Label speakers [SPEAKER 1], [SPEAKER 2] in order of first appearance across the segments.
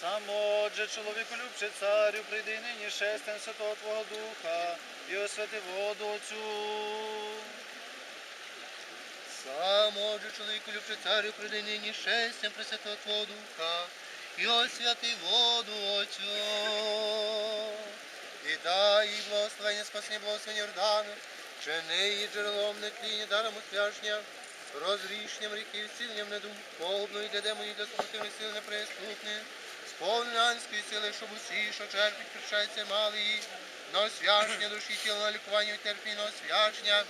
[SPEAKER 1] Самотже, чоловіку любче царю, прийди нині шестем Святого Твого Духа і освяти воду оцю.
[SPEAKER 2] Сам, отже, чоловіку любче царю, приди нині шестям Пресвятого Твого Духа, і освяти воду Отцю. І дай їй благословення, спасення, благословення Йордану, чини її джерелом не тління, даром утвяжня, розрішенням ріків, зціленням недуг, погубно дедемо їй для супротивних сил неприступних, сповнення анської сили, щоб усі, що черпить, прощаються, мали її, на освячення душі, тіла, на лікування і терпіння, на освячення,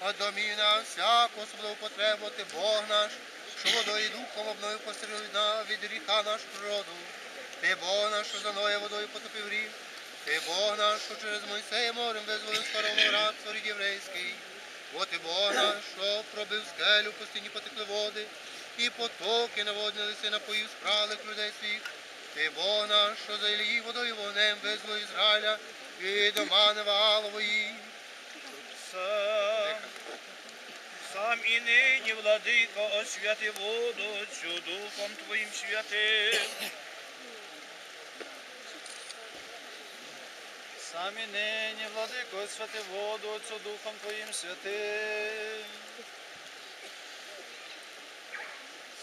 [SPEAKER 2] а доміна всяку особливу потребу, ти Бог наш, що водою і духом посеред на від гріха нашу природу. Ти Бог наш, що за Ноя водою потопив рів. Ти Бог наш, що через Мойсея морем визволив скорового рабства рід єврейський. Бо ти Бог наш, що пробив скелю, пустині потекли води, і потоки наводнилися, напоїв спралих людей своїх. Ти Бог наш, що за Ілії водою вогнем визволив Ізраїля і до Манева Алової.
[SPEAKER 1] Сам, сам і нині, владико, освяти воду цю Духом Твоїм святим. Сам і нині, владико, освяти воду цю Духом Твоїм святим.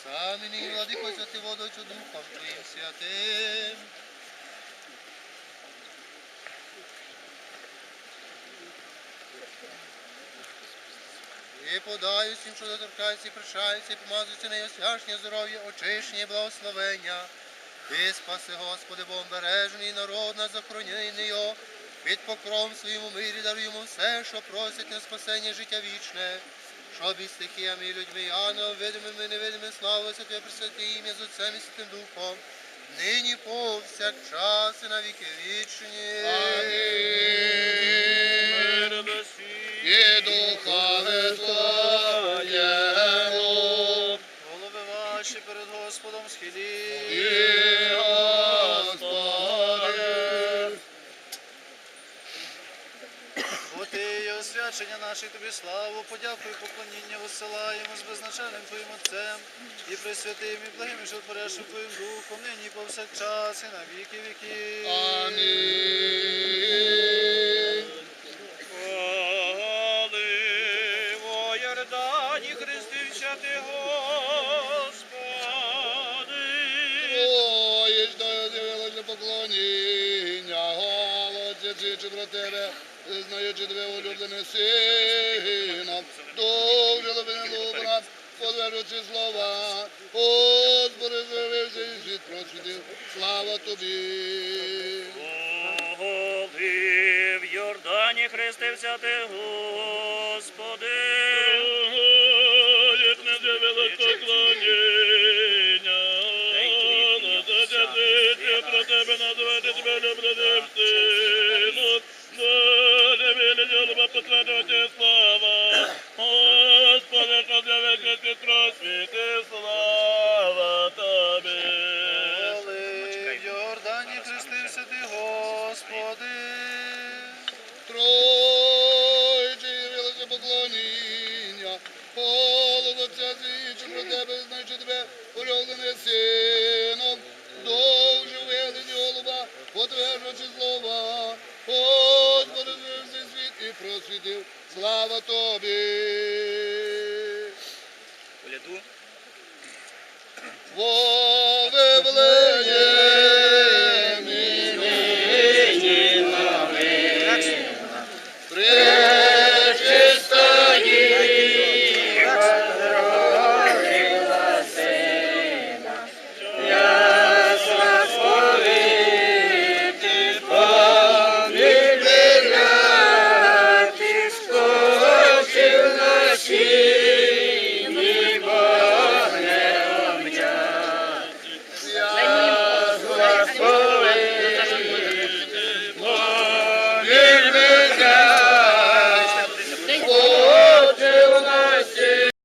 [SPEAKER 2] Сам нині, владико, святи воду цю духом твоїм святим. І подай усім, що доторкається і прощається, і помазується нею освяшення, здоров'я, очищення, благословення. Ти спаси, Господи, Богом бережний народ нас захороняй його. Під покровом своїм у мирі даруй йому все, що просить на спасення життя вічне. Щоб і стихіями, і людьми, і ангелами, видимими, і невидимими, славилося Твоє пресвяте ім'я з Отцем і Святим Духом, нині повсякчас і на віки вічні. І духа
[SPEAKER 1] є освячення тобі славу, подяку і поклоніння висилаємо з безначальним Твоїм Отцем і пресвятим і благим, і животворящим Твоїм Духом, нині і повсякчас і на віки віки.
[SPEAKER 2] Амінь.
[SPEAKER 1] Хрестився ти, Господи.
[SPEAKER 2] Ой, що з'явилося поклоніння, голосі чи про тебе, знаючи тебе людини сина, довже лобини добра, подвержуючи слова, Господи, з'явився і світ просвітив, слава тобі.
[SPEAKER 1] Голи в Йордані хрестився ти, Господи.
[SPEAKER 3] тебе, знайшли тебе, улюблений сином,
[SPEAKER 2] довже велені голуба, потверджуючи слова, Господи, звився світ і просвітив. Слава тобі. Уряду.